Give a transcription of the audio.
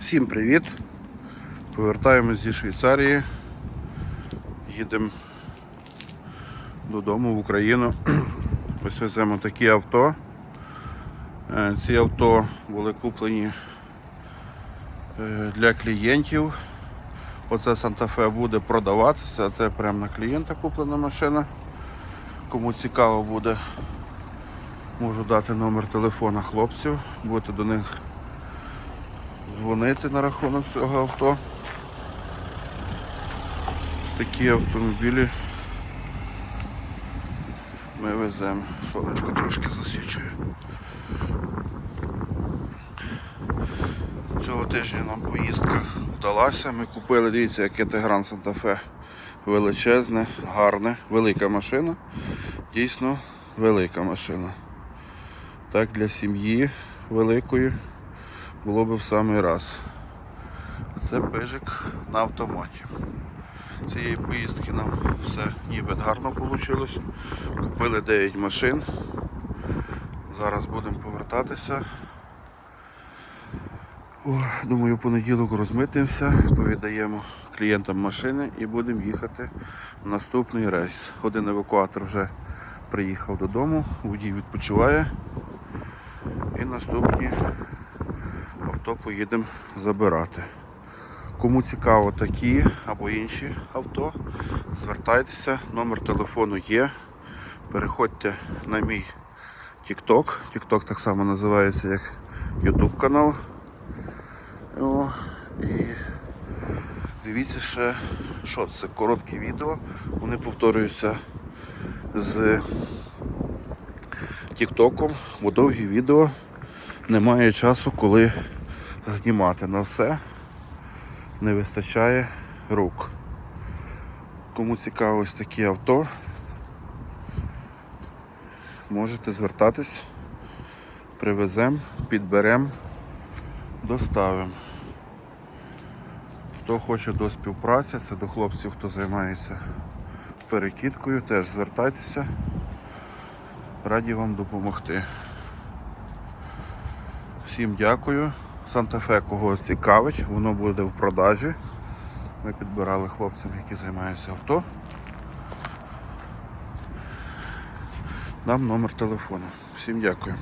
Всім привіт! Повертаємось зі Швейцарії. Їдемо додому в Україну. Ось веземо такі авто. Е, Ці авто були куплені е, для клієнтів. Оце Санта-Фе буде продаватися. Це прямо на клієнта куплена машина. Кому цікаво буде, можу дати номер телефона хлопців. Будете до них дзвонити на рахунок цього авто. Такі автомобілі ми веземо. Сонечко трошки засвічує. Цього тижня нам поїздка вдалася. Ми купили, дивіться, яке Тегран Санта-Фе величезне, гарне, велика машина. Дійсно велика машина. Так для сім'ї великої було б в самий раз. Це пижик на автоматі. Цієї поїздки нам все ніби гарно вийшло. Купили 9 машин. Зараз будемо повертатися. О, думаю, понеділок розмитимося, повідаємо клієнтам машини і будемо їхати в наступний рейс. Один евакуатор вже приїхав додому, водій відпочиває. І наступні авто поїдемо забирати. Кому цікаво такі або інші авто, звертайтеся, номер телефону є. Переходьте на мій TikTok. TikTok так само називається як YouTube канал. О, і дивіться ще, що це короткі відео. Вони повторюються з Тіктоком, бо довгі відео немає часу, коли знімати на все. Не вистачає рук. Кому цікаво ось такі авто, можете звертатись, привеземо, підберемо, доставимо. Хто хоче до співпраці, це до хлопців, хто займається перекидкою, теж звертайтеся. Раді вам допомогти. Всім дякую. Санта-Фе кого цікавить, воно буде в продажі. Ми підбирали хлопцям, які займаються авто. Дам номер телефону. Всім дякую.